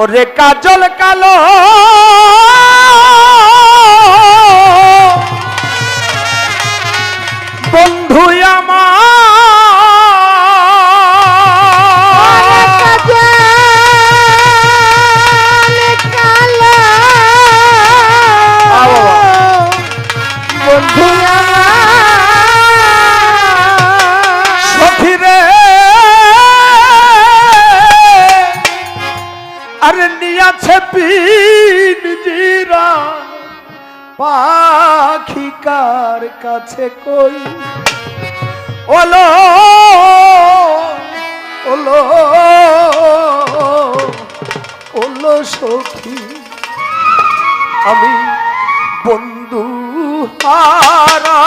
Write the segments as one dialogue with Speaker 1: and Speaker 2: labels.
Speaker 1: ওরে কাজল কালো। পাখি কার কাছে কই? ওলো ওলো ওলো সখী, আমি বন্ধু হারা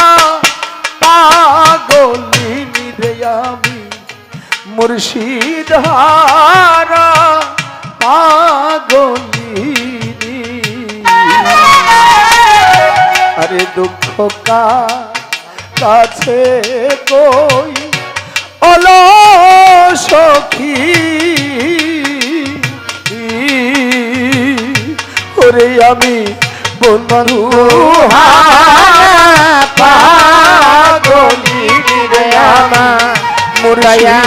Speaker 1: পাগলিনী রে আমি মুর্শিদ হারা। দুঃখ কা কাছে কই অলো সখী? ওরে আমি বন্ধু পাগলি রে আমার সখীরে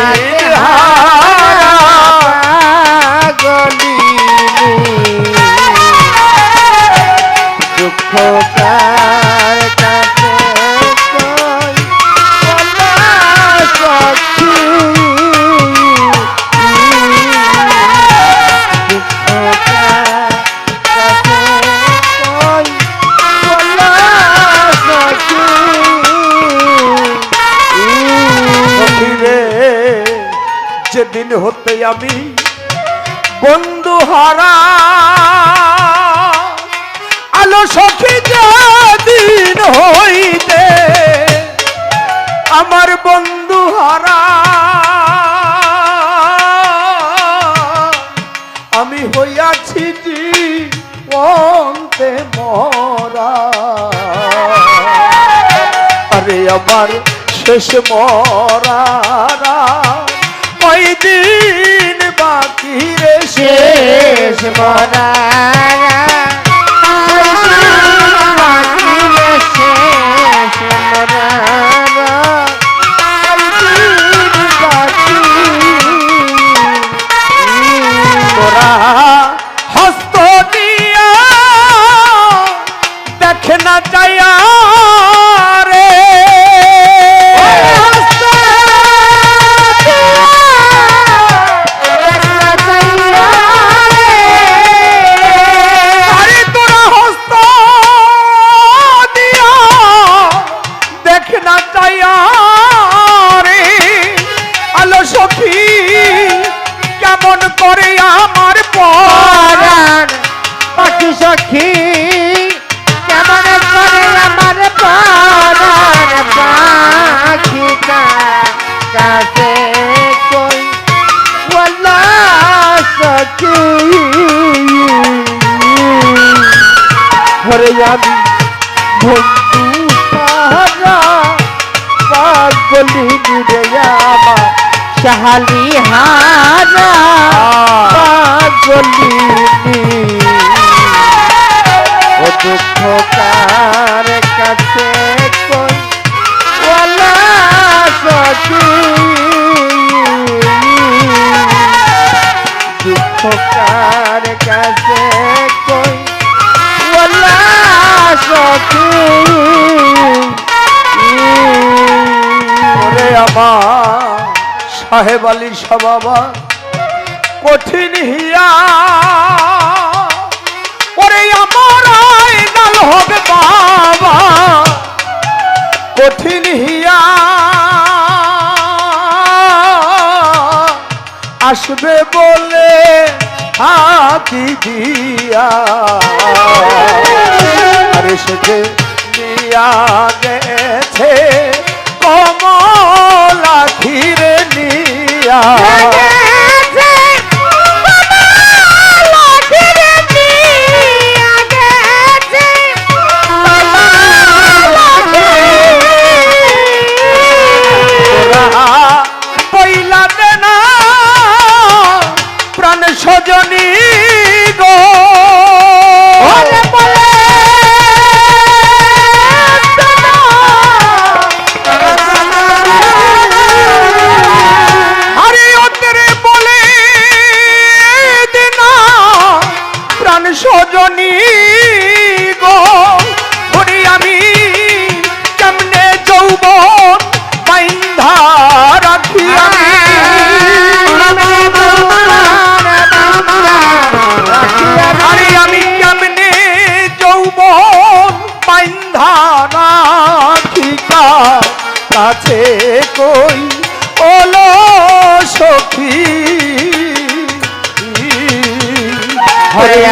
Speaker 1: হতে আমি বন্ধু হারা। আলো সখী যেদিন হইতে আমার বন্ধু হারা। আমি হইয়াছি জীবন্তে মরা। আরে আমার শেষ ওই দিন বাকি রে শেষ মরা হস্ত দিয়া দেখে না যায়া আমার সাহেব আলী বাবা কঠিন হিয়া। ওরে আমার আইনাল হবে বাবা, কঠিন হিয়া। আসবে বলে হাতি দিয়া। আরে সে যে নিয়া গেছে কমলা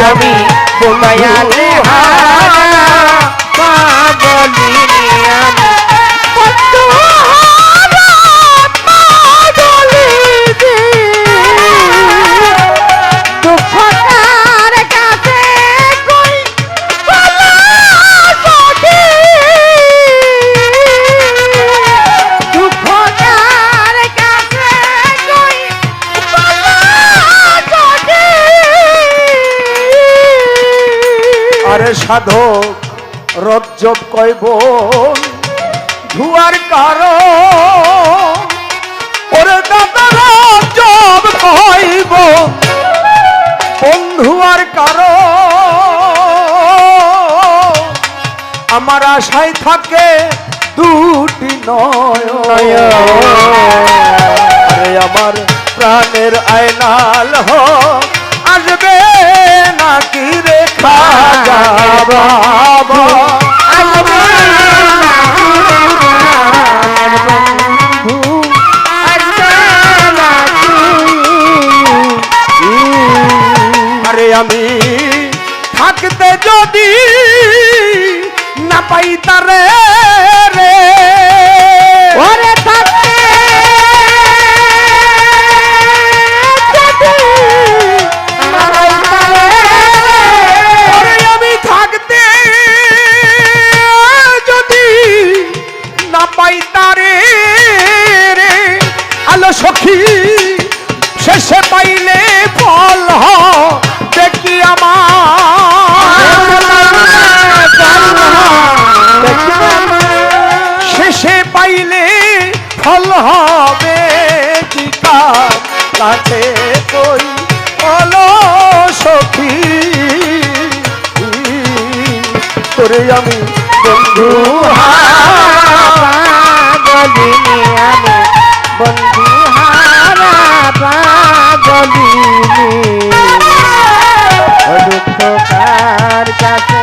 Speaker 2: আমি দয়ালে হারা
Speaker 1: আরে সাধক, রজ্জব কইব ধুয়ার কারণ, ওরে দাদা রজ্জব কইব বন্ধু আর কারণ, আমার আশায় থাকে দুটি নয় আমার প্রাণের আয়নাল আসবে নাকি যদি না পাই তারে রে। রে আমি বন্ধু
Speaker 2: পাগলিনি আমি বন্ধু হারা পাগলিনি কাছে